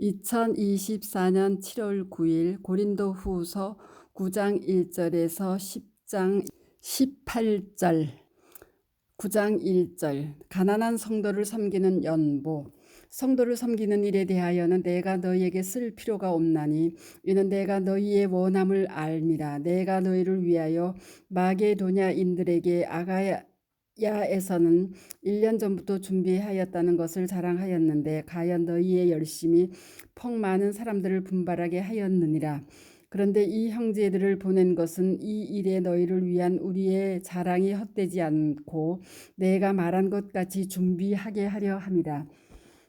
2024년 7월 9일 고린도 후서 9장 1절에서 10장 18절. 9장 1절. 가난한 성도를 섬기는 연보. 성도를 섬기는 일에 대하여는 내가 너희에게 쓸 필요가 없나니 이는 내가 너희의 원함을 알미라. 내가 너희를 위하여 마게도냐인들에게 아가야 야에서는 1년 전부터 준비하였다는 것을 자랑하였는데 과연 너희의 열심이 퍽 많은 사람들을 분발하게 하였느니라. 그런데 이 형제들을 보낸 것은 이 일에 너희를 위한 우리의 자랑이 헛되지 않고 내가 말한 것 같이 준비하게 하려 함이라.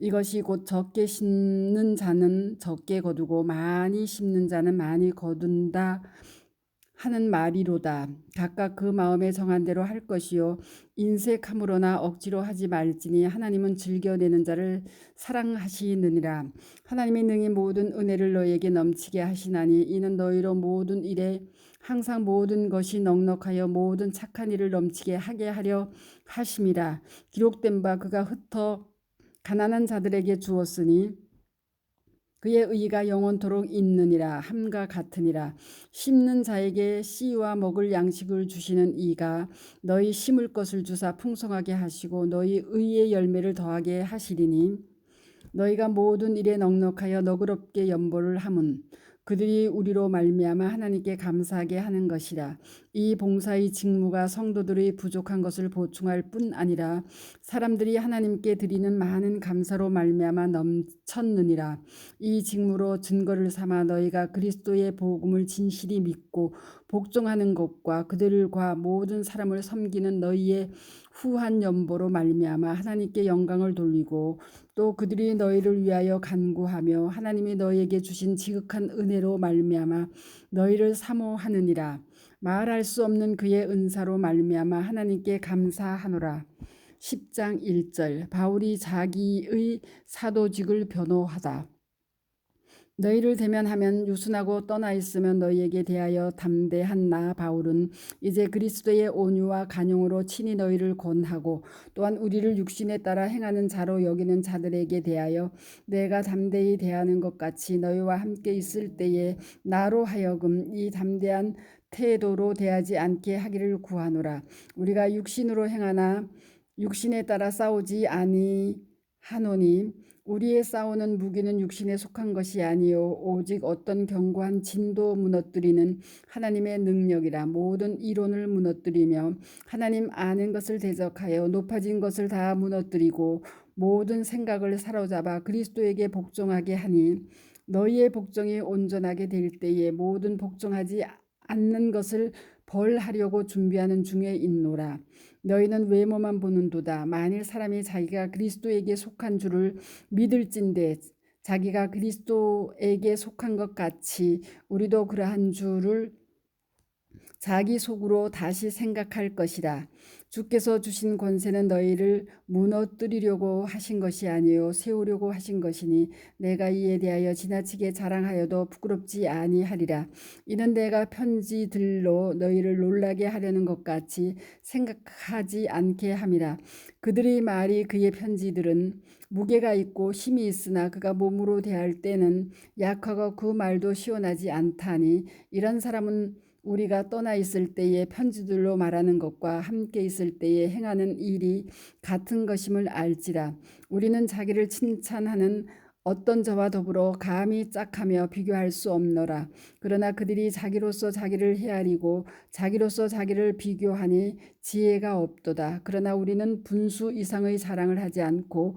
이것이 곧 적게 심는 자는 적게 거두고 많이 심는 자는 많이 거둔다 하는 말이로다. 각각 그 마음에 정한 대로 할 것이요 인색함으로나 억지로 하지 말지니 하나님은 즐겨내는 자를 사랑하시느니라. 하나님이 능히 모든 은혜를 너희에게 넘치게 하시나니 이는 너희로 모든 일에 항상 모든 것이 넉넉하여 모든 착한 일을 넘치게 하게 하려 하심이라. 기록된 바 그가 흩어 가난한 자들에게 주었으니 그의 의가 영원토록 있느니라 함과 같으니라. 심는 자에게 씨와 먹을 양식을 주시는 이가 너희 심을 것을 주사 풍성하게 하시고 너희 의의 열매를 더하게 하시리니 너희가 모든 일에 넉넉하여 너그럽게 연보를 함은 그들이 우리로 말미암아 하나님께 감사하게 하는 것이라. 이 봉사의 직무가 성도들의 부족한 것을 보충할 뿐 아니라 사람들이 하나님께 드리는 많은 감사로 말미암아 넘쳤느니라. 이 직무로 증거를 삼아 너희가 그리스도의 복음을 진실히 믿고 복종하는 것과 그들과 모든 사람을 섬기는 너희의 후한 연보로 말미암아 하나님께 영광을 돌리고 또 그들이 너희를 위하여 간구하며 하나님이 너희에게 주신 지극한 은혜로 말미암아 너희를 사모하느니라. 말할 수 없는 그의 은사로 말미암아 하나님께 감사하노라. 10장 1절. 바울이 자기의 사도직을 변호하다 너희를 대면하면 유순하고 떠나 있으면 너희에게 대하여 담대한 나 바울은 이제 그리스도의 온유와 간용으로 친히 너희를 권하고 또한 우리를 육신에 따라 행하는 자로 여기는 자들에게 대하여 내가 담대히 대하는 것 같이 너희와 함께 있을 때에 나로 하여금 이 담대한 태도로 대하지 않게 하기를 구하노라. 우리가 육신으로 행하나 육신에 따라 싸우지 아니하노니 우리의 싸우는 무기는 육신에 속한 것이 아니요 오직 어떤 견고한 진도 무너뜨리는 하나님의 능력이라. 모든 이론을 무너뜨리며 하나님 아는 것을 대적하여 높아진 것을 다 무너뜨리고 모든 생각을 사로잡아 그리스도에게 복종하게 하니 너희의 복종이 온전하게 될 때에 모든 복종하지 않는 것을 벌하려고 준비하는 중에 있노라. 너희는 외모만 보는도다. 만일 사람이 자기가 그리스도에게 속한 줄을 믿을진대 자기가 그리스도에게 속한 것 같이 우리도 그러한 줄을 자기 속으로 다시 생각할 것이라. 주께서 주신 권세는 너희를 무너뜨리려고 하신 것이 아니요 세우려고 하신 것이니 내가 이에 대하여 지나치게 자랑하여도 부끄럽지 아니하리라. 이는 내가 편지들로 너희를 놀라게 하려는 것 같이 생각하지 않게 함이라. 그들의 말이 그의 편지들은 무게가 있고 힘이 있으나 그가 몸으로 대할 때는 약하고 그 말도 시원하지 않다니 이런 사람은 우리가 떠나 있을 때에 편지들로 말하는 것과 함께 있을 때에 행하는 일이 같은 것임을 알지라. 우리는 자기를 칭찬하는 어떤 저와 더불어 감히 짝하며 비교할 수 없노라. 그러나 그들이 자기로서 자기를 헤아리고 자기로서 자기를 비교하니 지혜가 없도다. 그러나 우리는 분수 이상의 자랑을 하지 않고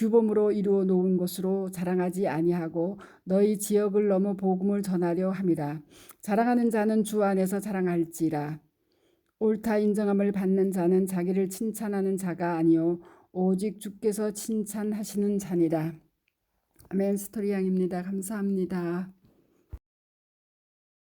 규범으로 이루어 놓은 것으로 자랑하지 아니하고 너희 지역을 넘어 복음을 전하려 함이라. 자랑하는 자는 주 안에서 자랑할지라. 옳다 인정함을 받는 자는 자기를 칭찬하는 자가 아니요 오직 주께서 칭찬하시는 자니라. 아멘. 스토리 양입니다. 감사합니다.